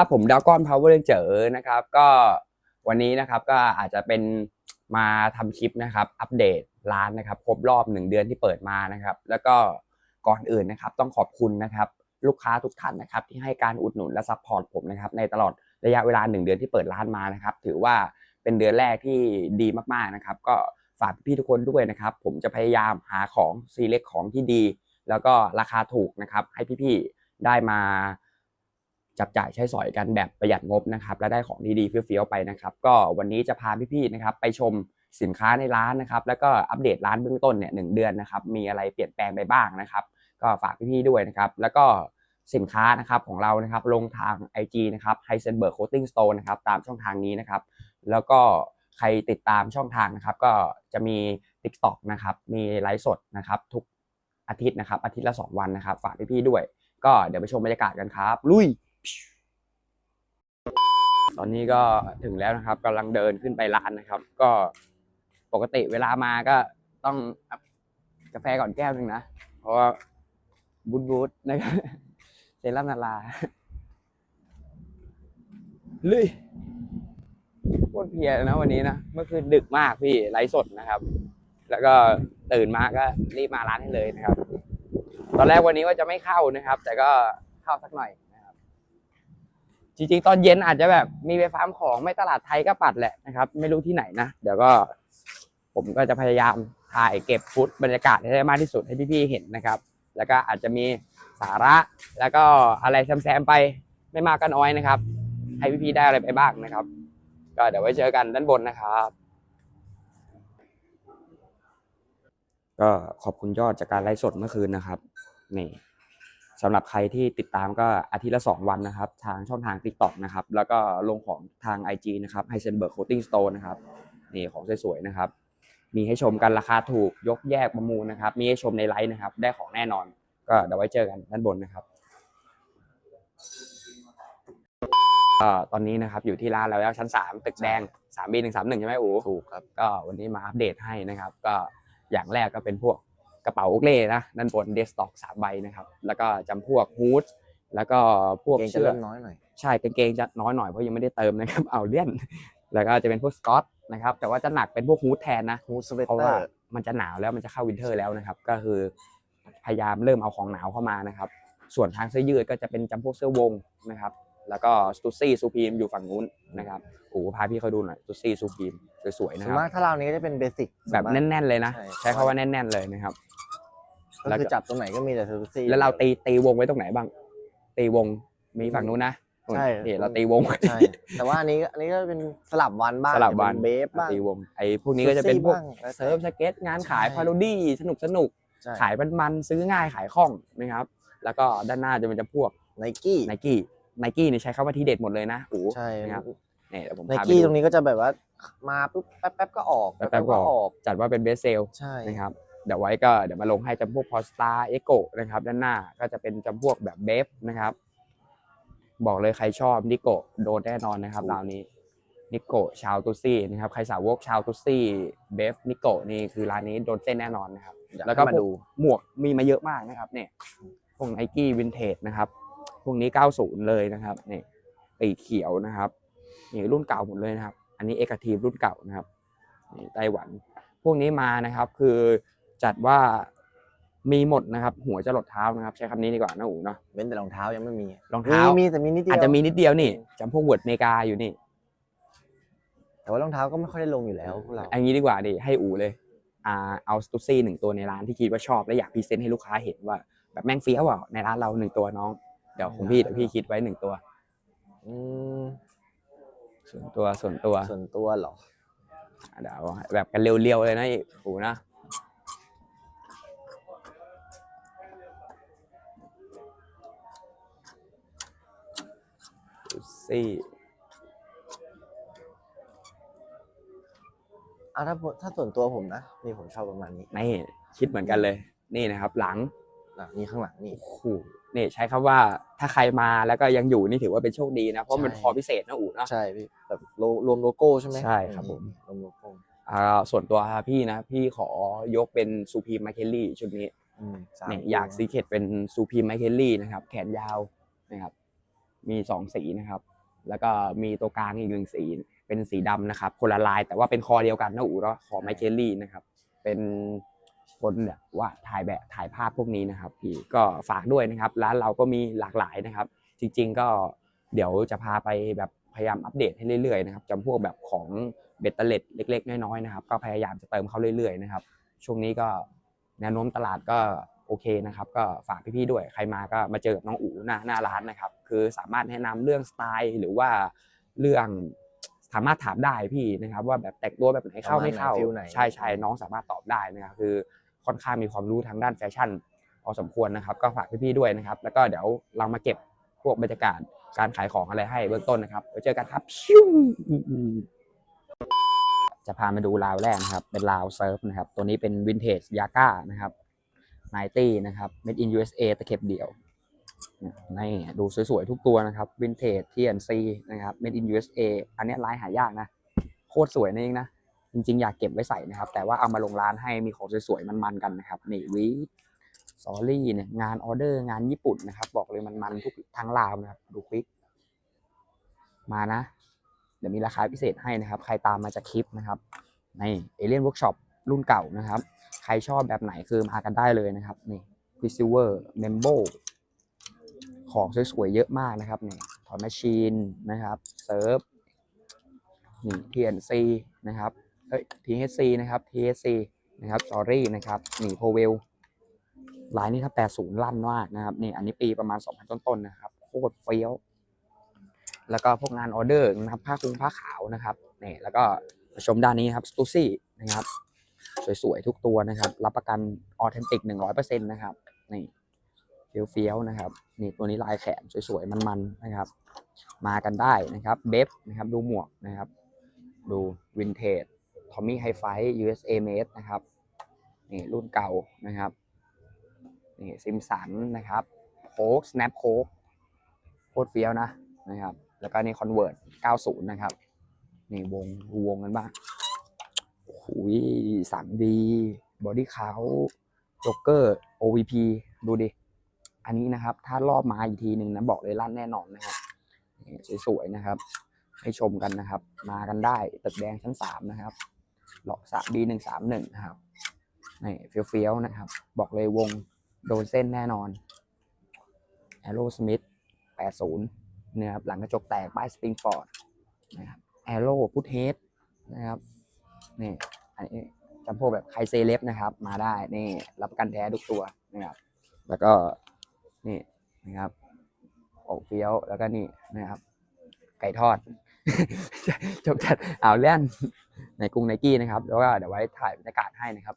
ครับผมดาวก้อนพาวเวอร์เจอนะครับ ก็วันนี้นะครับก็อาจจะเป็นมาทำคลิปนะครับ อัปเดตร้านนะครับครบรอบหนึ่งเดือนที่เปิดมานะครับ แล้วก็ก่อนอื่นนะครับ ต้องขอบคุณนะครับ ลูกค้าทุกท่านนะครับ ที่ให้การอุดหนุนและซัพพอร์ตผมนะครับ ในตลอดระยะเวลาหนึ่งเดือนที่เปิดร้านมานะครับ ถือว่าเป็นเดือนแรกที่ดีมากๆนะครับ ก็ฝากพี่ๆทุกคนด้วยนะครับ ผมจะพยายามหาของซีเล็กของที่ดี แล้วก็ราคาถูกนะครับ ให้พี่ๆได้มา จับจ่ายใช้สอยกันแบบประหยัดงบนะครับและได้ของดีๆเฟี้ยวๆไปนะครับ ก็วันนี้จะพาพี่ๆนะครับไปชมสินค้าในร้านนะครับ แล้วก็อัปเดตร้านเบื้องต้นเนี่ยหนึ่งเดือนนะครับ มีอะไรเปลี่ยนแปลงไปบ้างนะครับ ก็ฝากพี่ๆด้วยนะครับ แล้วก็สินค้านะครับของเรานะครับลงทาง IG นะครับ h i s e n b e r g Coating Store นะครับตามช่องทางนี้นะครับ แล้วก็ใครติดตามช่องทางนะครับ ก็จะมี TikTok นะครับ มีไลฟ์สดนะครับ ทุกอาทิตย์นะครับ อาทิตย์ละ 2 วันนะครับ ฝากพี่ๆด้วย ก็เดี๋ยวไปชมบรรยากาศกันครับ ลุย ตอนนี้ก็ถึงแล้วนะครับกำลังเดินขึ้นไปร้านนะครับ ก็ปกติเวลามาก็ต้องกาแฟก่อนแก้วหนึ่งนะ เพราะว่าบูดบูดนะครับเซรั่มนาราลุยโคตรเพลียนะวันนี้นะ เมื่อคืนดึกมากพี่ไลฟ์สดนะครับ แล้วก็ตื่นมาก็รีบมาร้านให้เลยนะครับ ตอนแรกวันนี้ว่าจะไม่เข้านะครับ แต่ก็เข้าสักหน่อย จริงๆ ตอนเย็นอาจจะแบบมีไปฟาร์มของไม่ตลาดไทยก็ปัดแหละนะครับ ไม่รู้ที่ไหนนะ เดี๋ยวก็ผมก็จะพยายามถ่ายเก็บฟุตบรรยากาศให้ได้มากที่สุดให้พี่ๆเห็นนะครับ แล้วก็อาจจะมีสาระแล้วก็อะไรแซมๆไปไม่มากก็น้อยนะครับ ให้พี่ๆได้อะไรไปบ้างนะครับ ก็เดี๋ยวไว้เจอกันด้านบนนะครับ ก็ขอบคุณยอดจากการไลฟ์สดเมื่อคืนนะครับนี่ สำหรับใครที่ติดตามก็อาทิตย์ละ 2 วันนะครับ ทางช่องทาง TikTok นะครับ แล้วก็ลงของทาง IG นะครับ h i s e n b e r g Coating Store นะครับนี่ของสวยๆนะครับ มีให้ชมกันราคาถูกยกแยกประมูลนะครับ มีให้ชมในไลฟ์นะครับ ได้ของแน่นอน ก็เดี๋ยวไว้เจอกันด้านบนนะครับก็ตอนนี้นะครับอยู่ที่ร้านเราแล้วชั้น 3 ตึกแดง 3B 1 3 1ใช่ไหมอู๋ถูกครับก็วันนี้มาอัปเดตให้นะครับ ก็อย่างแรกก็เป็นพวกก ระเป๋าอุกเล่นะด้านบนเดสต็อกสามใบนะครับ แล้วก็จำพวกฮูดแล้วก็พวกเกงจะเสื้อเริ่มน้อยหน่อยใช่กางเกงจะน้อยหน่อยเพราะยังไม่ได้เติมนะครับเอาเลี่ยน แล้วก็จะเป็นพวกสกอตนะครับแต่ว่าจะหนักเป็นพวกฮูดแทนนะฮูดสเวตเพราะเตอว่าร์มันจะหนาวแล้วมันจะเข้าวินเทอร์แล้วนะครับ ก็คือพยายามเริ่มเอาของหนาวเข้ามานะครับ ส่วนทางเสื้อยืดก็จะเป็นจำพวกเสื้อวงนะครับ แล้วก็สตูซี่ซูพีมอยู่ฝั่งนู้นนะครับโอ้โหพาพี่เขาดูหน่อยสตูซี่ซูพีมสวยๆส่นะวนครับมากถ้าเรานี้ก็จะเป็นเบสิกแบบแน่น ๆ เลยนะ ใช่ใช้คาว่าแน่น ๆ เลยนะครับ ก็แล้วก็คือจับตรงไหนก็มีแต่เทอร์ซี่ แล้วเราตีตีวงไว้ตรงไหนบ้าง ตีวงมีฝั่งนู้นนะใช่ นี่เราตีวงใช่แต่ว่าอันนี้อันนี้ก็เป็นสลับวันบ้างสลับวัน เป็นเบฟบ้างตีวงไอ้พวกนี้ก็จะเป็นพวกบ้างแล้วแต่ เซิร์ฟสเก็ตงานขายใช่ พาโรดี้สนุกสนุกใช่ขายมันๆซื้อง่ายขายคล่องนะครับ แล้วก็ด้านหน้าจะเป็นจะพวกไนกี้ไนกี้ไนกี้นี่ใช้คำว่าทีเด็ดหมดเลยนะโอ้โห ใช่นะครับ เนี่ยเดี๋ยวผมไนพาไปกี้ดูตรงนี้ก็จะแบบว่ามาปุ๊บแป๊บแป๊บๆก็ออกแป๊บๆก็ออกจัดว่าเป็นเบสเซลใช่นะครับ เดี๋ยวไว้ก็เดี๋ยวมาลงให้จำพวกพอสตาเอโกนะครับ ด้านหน้าก็จะเป็นจำพวกแบบเบฟนะครับ บอกเลยใครชอบนิโกโดนแน่นอนนะครับราวนี้นิโกชาวตุซี่นะครับใครสาวกชาวตุซี่เบฟนิโกนี่คือร้านนี้โดนเส้นแน่นอนนะครับเดี๋ยแล้วก็ให้มาพวดูหมวกมีมาเยอะมากนะครับ เนี่ยพวกไนกี้วินเทจนะครับพวกนี้ 90 เลยนะครับเนี่ยปีกเขียวนะครับนี่รุ่นเก่าหมดเลยนะครับ อันนี้เอกทีฟรุ่นเก่านะครับนี่ไต้หวัน พวกนี้มานะครับคือ จัดว่ามีหมดนะครับ หัวจะหลดเท้านะครับ ใช้คำนี้ดีกว่านะอู๋เนาะเว้นแต่รองเท้ายังไม่มีรองเท้ามีแต่มีนิดเดียวอาจจะมีนิดเดียวนี่จำพวกเวิร์ดเมกาอยู่นี่แต่ว่ารองเท้าก็ไม่ค่อยได้ลงอยู่แล้วพวกเราอันนี้ดีกว่าดิให้อู๋เลยอ่าเอาสตูซี่หนึ่งตัวในร้านที่คิดว่าชอบและอยากพรีเซนต์ให้ลูกค้าเห็นว่า แบบแม่งเฟี้ยวอะในร้านเราหนึ่งตัวน้องเดี๋ยวของพี่เดี๋ยวพี่คิดไว้หนึ่งตัว อืมส่วนตัวส่วนตัวส่วนตัวเหรอ เดี๋ยวแบบกันเร็วๆเลยนะอู๋นะ สตูซี่อะถ้าถ้าส่วนตัวผมนะนี่ผมชอบประมาณนี้นี่คิดเหมือนกันเลย นี่นะครับ หลังอะนี่ข้างหลังนี่ โอ้โหนี่ใช้คำว่าถ้าใครมาแล้วก็ยังอยู่นี่ถือว่าเป็นโชคดีนะ เพราะมันใช่คอพิเศษนะอู๋เนาะใช่พี่แบบโลรวมโลโก้ใช่ไหมใช่ครับผมรวมโลโก้อ่าส่วนตัวพี่นะ พี่ขอยกเป็นซูพีมไมเคลลี่ชุดนี้อืมสามเนี่ยตัวอยากซีเคดเป็นซูพีมไมเคลลี่นะครับ แขนยาวนะครับ มีสองสีนะครับ แล้วก็มีตัวกลางอีกหนึ่งสีเป็นสีดำนะครับ คนละลายแต่ว่าเป็นคอเดียวกันนะอู๋แล้วคอไมเคิลลี่นะครับ เป็นคนแบบว่าถ่ายแบบถ่ายภาพพวกนี้นะครับ พี่ก็ฝากด้วยนะครับ ร้านเราก็มีหลากหลายนะครับ จริง ๆ ก็เดี๋ยวจะพาไปแบบพยายามอัปเดตให้เรื่อยๆนะครับจำพวกแบบของเบ็ดเตล็ดเล็ก ๆ น้อยๆนะครับ ก็พยายามจะเติมเข้าเรื่อยๆนะครับ ช่วงนี้ก็แนวโน้มตลาดก็ โอเคนะครับก็ฝากพี่ๆด้วยใครมาก็มาเจอกับน้องอู๋หน้าหน้าร้านนะครับ คือสามารถแนะนำเรื่องสไตล์หรือว่าเรื่องสามารถถามได้พี่นะครับ ว่าแบบแต่งตัวแบบไหนเข้าไม่เข้าประมาณไหนฟิลไหนใช่ใช่น้องสามารถตอบได้นะครับคือค่อนข้างมีความรู้ทางด้านแฟชั่นพอสมควรนะครับ ก็ฝากพี่ๆด้วยนะครับ แล้วก็เดี๋ยวเรามาเก็บพวกบรรยากาศการขายของอะไรให้เบื้องต้นนะครับไว้เจอกันครับชิวจะพามาดูราวแรกนะครับ เป็นราวเซิร์ฟนะครับ ตัวนี้เป็นวินเทจยาก้านะครับ ไนตี้นะครับ made in USA ตะเข็บเดี่ยวนี่ดูสวยๆ ทุกตัวนะครับวินเทจ TNC นะครับ made in USA อันนี้ลายหายากนะ โคตรสวยนี่เองนะ จริงๆ อยากเก็บไว้ใส่นะครับ แต่ว่าเอามาลงร้านให้มีของสวยๆ มันๆ กันนะครับ นี่วีซอรี่เนี่ยงานออเดอร์งานญี่ปุ่นนะครับ บอกเลยมันๆ ทุกทั้งราวนะครับ ดูคลิก มานะ เดี๋ยวมีราคาพิเศษให้นะครับ ใครตามมาจากคลิปนะครับ ในเอเลียนเวิร์กช็อปรุ่นเก่านะครับ ใครชอบแบบไหนคือมากันได้เลยนะครับนี่พิซิเวอร์เมมโบของสวยๆเยอะมากนะครับนี่ถอนแมชชีนนะครับเซิร์ฟนี่ TNC นะครับเอ้ย THC นะครับ THC นะครับ Sorry นะครับนี่ p o w e l ลายนี้ถ้า80 ลั่นมากนะครับนี่อันนี้ปีประมาณ 2,000 ต้นๆนะครับโคตรเฟี้ยว แล้วก็พวกงานออเดอร์นะครับผ้าคลุงผ้าขาวนะครับนี่แล้วก็ชมด้านนี้ครับ s t u s y นะครับ สวยๆ ทุกตัวนะครับ รับประกันออเทนติก100%นต์นะครับ นี่เฟี้ยวๆนะครับ นี่ตัวนี้ลายแขนสวยๆ มันๆ นะครับ มากันได้นะครับ เบฟนะครับ ดูหมวกนะครับ ดูวินเทจ ทอมมี่ไฮไฟ USA made นะครับ นี่รุ่นเก่านะครับ นี่ซิมสันนะครับโค้ก snap โค้กโคตรเฟี้ยวนะนะครับ แล้วก็นี่คอนเวิร์ต90 นะครับ นี่วงดูวงกันบ้าง โอ้โหสันดีบอดี้เขาจ็อกเกอร์ OVP ดูดิ อันนี้นะครับ ถ้ารอบมาอีกทีหนึ่งนะ บอกเลยลั่นแน่นอนนะครับสวยๆนะครับ ให้ชมกันนะครับ มากันได้ ตึกแดงชั้นสามนะครับหลอกสามดีหนึ่งสามหนึ่งนะครับนี่เฟี้ยวๆนะครับ บอกเลยวงโดนเส้นแน่นอน a อโรสมิธแปดศูนย์นะครับหลังกระจกแตกป้ายสปริงฟอร์ดนะครับแอโร่พุทเฮดนะครับ นี่ อันนี้จำพวกแบบไคเซเลฟนะครับ มาได้นี่ รับประกันแท้ทุกตัวนะครับ แล้วก็นี่นะครับโอกเฟี้ยวแล้วก็นี่นะครับ ไก่ทอด จบจัดอ่าวเล่นในกรุงไนกี้นะครับ แล้วก็เดี๋ยวไว้ถ่ายบรรยากาศให้นะครับ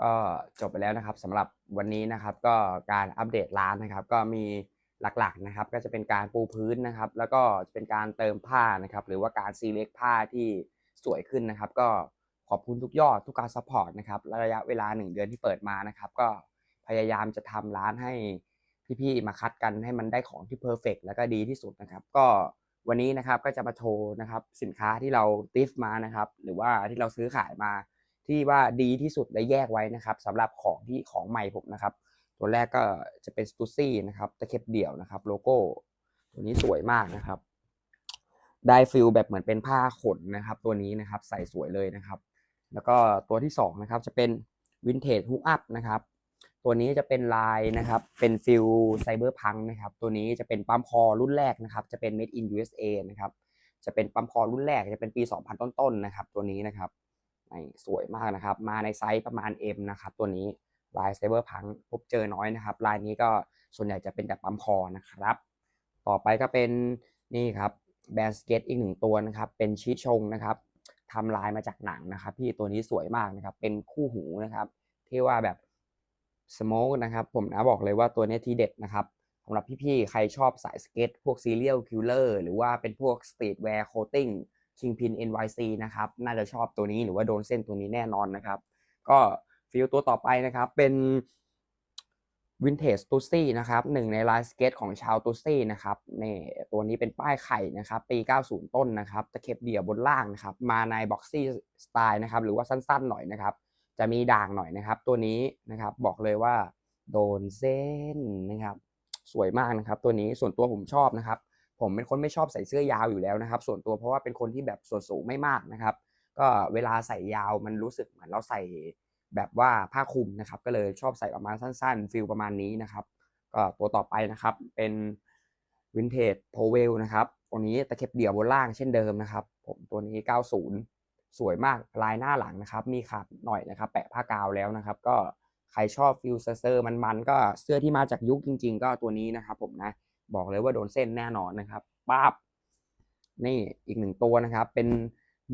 ก็จบไปแล้วนะครับสำหรับวันนี้นะครับ ก็การอัปเดตร้านนะครับ ก็มี หลักๆนะครับก็จะเป็นการปูพื้นนะครับ แล้วก็จะเป็นการเติมผ้านะครับ หรือว่าการซีเล็กผ้าที่สวยขึ้นนะครับ ก็ขอบคุณทุกยอดทุกการซัพพอร์ตนะครับระยะเวลาหนึ่งเดือนที่เปิดมานะครับ ก็พยายามจะทำร้านให้พี่ๆมาคัดกันให้มันได้ของที่เพอร์เฟกแล้วก็ดีที่สุดนะครับ ก็วันนี้นะครับก็จะมาโชว์นะครับสินค้าที่เราติฟมานะครับ หรือว่าที่เราซื้อขายมาที่ว่าดีที่สุดและแยกไว้นะครับสำหรับของที่ของใหม่ผมนะครับ ตัวแรกก็จะเป็นสตูซี่นะครับตะเข็บเดี่ยวนะครับ โลโก้ ตัวนี้สวยมากนะครับ ได้ฟิลแบบเหมือนเป็นผ้าขนนะครับ ตัวนี้นะครับใส่สวยเลยนะครับ แล้วก็ตัวที่สองนะครับจะเป็นวินเทจฮุกอัพนะครับตัวนี้จะเป็นลายนะครับ เป็นฟิลไซเบอร์พังนะครับ ตัวนี้จะเป็นปั๊มคอรุ่นแรกนะครับ จะเป็น made in USA นะครับ จะเป็นปั๊มคอรุ่นแรก จะเป็นปี 2000 ต้นๆนะครับ ตัวนี้นะครับสวยมากนะครับ มาในไซส์ประมาณ M นะครับ ตัวนี้ ลายไซเบอร์พังพบเจอน้อยนะครับลายนี้ก็ส่วนใหญ่จะเป็นแต่ปั๊มคอนะครับ ต่อไปก็เป็นนี่ครับแบรนด์สเก็ตอีกหนึ่งตัวนะครับ เป็นชิชงนะครับทำลายมาจากหนังนะครับ พี่ตัวนี้สวยมากนะครับ เป็นคู่หูนะครับ ที่ว่าแบบสโมกนะครับ ผมนะบอกเลยว่าตัวนี้ทีเด็ดนะครับสำหรับพี่ๆ ใครชอบสายสเก็ต พวกซีเรียลคิลเลอร์หรือว่าเป็นพวกสตรีทแวร์โคตติ้งคิงพิน NYC นะครับ น่าจะชอบตัวนี้หรือว่าโดนเส้นตัวนี้แน่นอนนะครับ ก็ ฟิลตัวต่อไปนะครับเป็นวินเทจตูซี่นะครับหนึ่งในลายสเก็ตของชาวตูซี่นะครับนี่ตัวนี้เป็นป้ายไข่นะครับปี 90 ต้นนะครับตะเข็บเดี่ยวบนล่างนะครับมาในบ็อกซี่สไตล์นะครับหรือว่าสั้นๆหน่อยนะครับ จะมีด่างหน่อยนะครับ ตัวนี้นะครับบอกเลยว่าโดนเส้นนะครับสวยมากนะครับตัวนี้ส่วนตัวผมชอบนะครับ ผมเป็นคนไม่ชอบใส่เสื้อยาวอยู่แล้วนะครับ ส่วนตัวเพราะว่าเป็นคนที่แบบส่วนสูงไม่มากนะครับ ก็เวลาใส่ยาวมันรู้สึกเหมือนเราใส่ แบบว่าผ้าคลุมนะครับ ก็เลยชอบใส่ประมาณสั้นๆฟิลประมาณนี้นะครับ ก็ตัวต่อไปนะครับเป็นวินเทจโพเวลนะครับตัวนี้ตะเข็บเดี่ยวบนล่างเช่นเดิมนะครับ ผมตัวนี้ 90 สวยมากลายหน้าหลังนะครับ มีขาดหน่อยนะครับ แปะผ้ากาวแล้วนะครับ ก็ใครชอบฟิลเซอร์มันๆก็เสื้อที่มาจากยุคจริง ๆ ก็ตัวนี้นะครับ ผมนะบอกเลยว่าโดนเส้นแน่นอนนะครับป้าบนี่อีกหนึ่งตัวนะครับ เป็น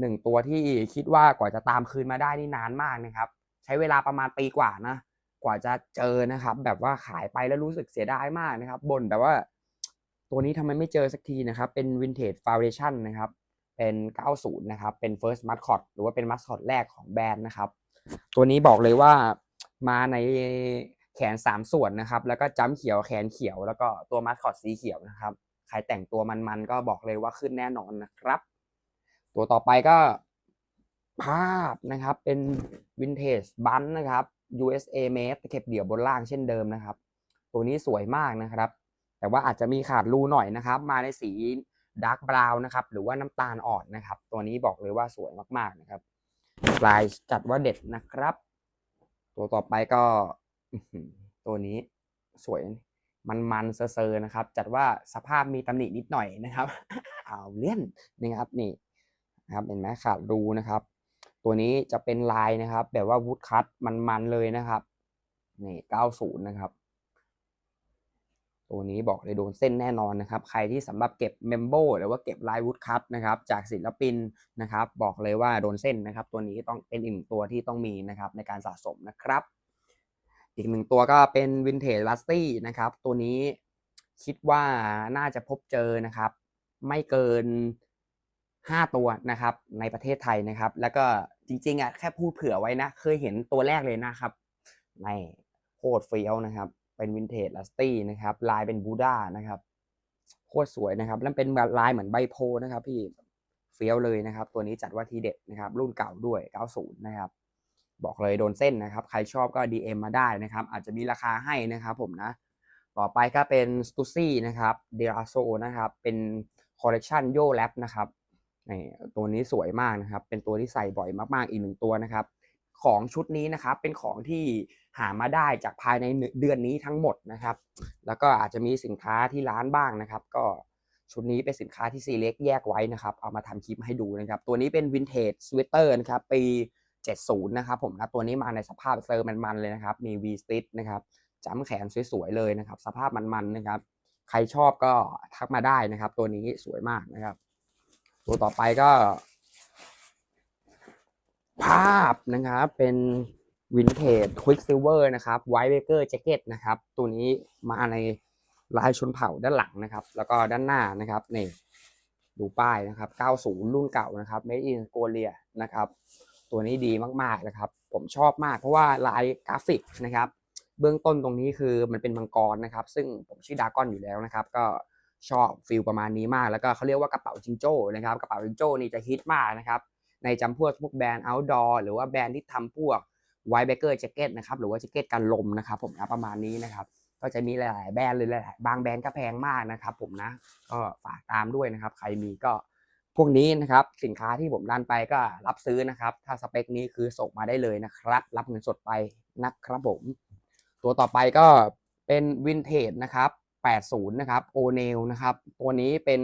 หนึ่งตัวที่คิดว่ากว่าจะตามคืนมาได้นี่นานมากนะครับ ใช้เวลาประมาณปีกว่านะกว่าจะเจอนะครับ แบบว่าขายไปแล้วรู้สึกเสียดายมากนะครับบ่นแบบว่า ตัวนี้ทำไมไม่เจอสักทีนะครับ เป็น Vintage Foundation นะครับ เป็น 90 นะครับ เป็น First Mascot หรือว่าเป็น Mascot แรกของแบรนด์นะครับ ตัวนี้บอกเลยว่ามาในแขน 3 ส่วนนะครับ แล้วก็จ้ำเขียวแขนเขียว แล้วก็ตัว Mascot สีเขียวนะครับ ใครแต่งตัวมันๆก็บอกเลยว่าขึ้นแน่นอนนะครับ ตัวต่อไปก็ ภาพนะครับเป็น Vintage Bun นะครับ USA made ตะเข็บเดี่ยวบนล่างเช่นเดิมนะครับ ตัวนี้สวยมากนะครับ แต่ว่าอาจจะมีขาดรูหน่อยนะครับ มาในสีดาร์กบราวน์นะครับ หรือว่าน้ำตาลอ่อนนะครับ ตัวนี้บอกเลยว่าสวยมากๆนะครับลายจัดว่าเด็ดนะครับ ตัวต่อไปก็ ตัวนี้สวยมันมันเซอร์นะครับ จัดว่าสภาพมีตำหนินิดหน่อยนะครับเอาเลี่ยนนะครับนี่นะครับเห็นไหมขาดรูนะครับ ตัวนี้จะเป็นลายนะครับ แบบว่าวูดคัตมันๆเลยนะครับนี่90นะครับ ตัวนี้บอกเลยโดนเส้นแน่นอนนะครับ ใครที่สำหรับเก็บเมมโบหรือว่าเก็บลายวูดคัตนะครับ จากศิลปินนะครับ บอกเลยว่าโดนเส้นนะครับ ตัวนี้ต้องเป็นอีกหนึ่งตัวที่ต้องมีนะครับในการสะสมนะครับ อีกหนึ่งตัวก็เป็นวินเทจลัสตี้นะครับ ตัวนี้คิดว่าน่าจะพบเจอนะครับ ไม่เกิน 5 ตัวนะครับ ในประเทศไทยนะครับ แล้วก็ จริงๆอะแค่พูดเผื่อไว้นะ เคยเห็นตัวแรกเลยนะครับในโคตรเฟี้ยวนะครับ เป็นวินเทจลัสตี้นะครับ ลายเป็นบูดานะครับ โคตรสวยนะครับ แล้วเป็นลายเหมือนใบโพธิ์นะครับ พี่เฟี้ยวเลยนะครับ ตัวนี้จัดว่าทีเด็ดนะครับ รุ่นเก่าด้วย 90 นะครับ บอกเลยโดนเส้นนะครับ ใครชอบก็ DM มาได้นะครับ อาจจะมีราคาให้นะครับผมนะ ต่อไปก็เป็นสตูซี่นะครับเดราโซนะครับ เป็นคอลเล t ชันโยแ a ปนะครับ ตัวนี้สวยมากนะครับ เป็นตัวที่ใส่บ่อยมากๆอีกหนึ่งตัวนะครับ ของชุดนี้นะครับเป็นของที่หามาได้จากภายในเดือนนี้ทั้งหมดนะครับ แล้วก็อาจจะมีสินค้าที่ร้านบ้างนะครับ ก็ชุดนี้เป็นสินค้าที่ซีเล็กแยกไว้นะครับ เอามาทำคลิปให้ดูนะครับ ตัวนี้เป็นวินเทจสเวตเตอร์นะครับปี 70 นะครับผมนะตัวนี้มาในสภาพเซอร์มันๆเลยนะครับ มี V stitch นะครับจ้ำแขนสวยๆเลยนะครับ สภาพมันๆนะครับ ใครชอบก็ทักมาได้นะครับ ตัวนี้สวยมากนะครับ ตัวต่อไปก็ ภาพนะครับเป็นวินเทจควิกซิลเวอร์นะครับไวท์เบเกอร์แจ็คเก็ตนะครับ ตัวนี้มาในลายชนเผ่าด้านหลังนะครับ แล้วก็ด้านหน้านะครับนี่ดูป้ายนะครับ 90 รุ่นเก่านะครับ Made in Korea นะครับ ตัวนี้ดีมากๆนะครับ ผมชอบมากเพราะว่าลายกราฟิกนะครับ เบื้องต้นตรงนี้คือมันเป็นมังกรนะครับ ซึ่งผมชื่อดากอนอยู่แล้วนะครับ ก็ ชอบฟิลประมาณนี้มาก แล้วก็เขาเรียกว่ากระเป๋าจิงโจ้นะครับกระเป๋าจิงโจ้นี่จะฮิตมากนะครับในจำพวกพวกแบรนด์ outdoor หรือว่าแบรนด์ที่ทำพวกไวท์เบเกอร์แจ็คเก็ตนะครับหรือว่าแจ็คเก็ตกันลมนะครับผมนะประมาณนี้นะครับก็จะมีหลาย ๆ แบรนด์เลยหลายๆบางแบรนด์ก็แพงมากนะครับผมนะก็ฝากตามด้วยนะครับ ใครมีก็พวกนี้นะครับสินค้าที่ผมดันไปก็รับซื้อนะครับ ถ้าสเปคนี้คือส่งมาได้เลยนะครับ รับเงินสดไปนะครับผม ตัวต่อไปก็เป็นวินเทจนะครับ 80 นะครับโอเนลนะครับตัวนี้เป็น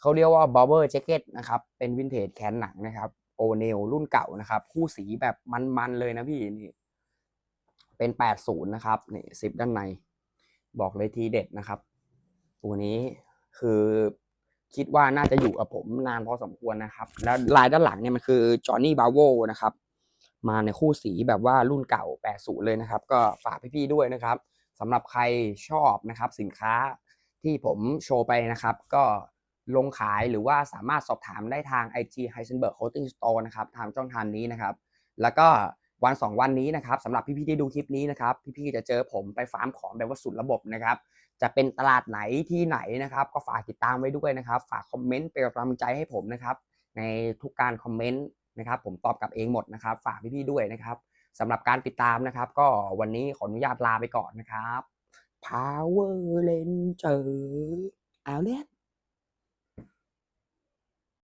เขาเรียกว่าบ o เบอร์แจ็คเก็ตนะครับเป็นวินเทจแขนหนังนะครับโอเนลรุ่นเก่านะครับ คู่สีแบบมันๆเลยนะพี่นี่เป็น 80 นะครับนี่ซิปด้านใน บอกเลยทีเด็ดนะครับ ตัวนี้คือคิดว่าน่าจะอยู่กับผมนานพอสมควรนะครับ แล้วลายด้านหลังเนี่ยมันคือจอห์นนี่บาโวนะครับ มาในคู่สีแบบว่ารุ่นเก่า 80 เลยนะครับ ก็ฝากพี่ๆด้วยนะครับ สำหรับใครชอบนะครับสินค้าที่ผมโชว์ไปนะครับ ก็ลงขายหรือว่าสามารถสอบถามได้ทาง IG Heisenberg Clothing Store นะครับทางช่องทางนี้นะครับ แล้วก็วัน 2 วันนี้นะครับสำหรับพี่ๆที่ดูคลิปนี้นะครับ พี่ๆจะเจอผมไปฟาร์มของแบบว่าสุดระบบนะครับ จะเป็นตลาดไหนที่ไหนนะครับ ก็ฝากติดตามไว้ด้วยนะครับ ฝากคอมเมนต์เป็นกำลังใจให้ผมนะครับ ในทุกการคอมเมนต์นะครับ ผมตอบกลับเองหมดนะครับ ฝากพี่ๆด้วยนะครับ สำหรับการติดตามนะครับ ก็วันนี้ขออนุญาตลาไปก่อนนะครับ Power Ranger เอาเล่น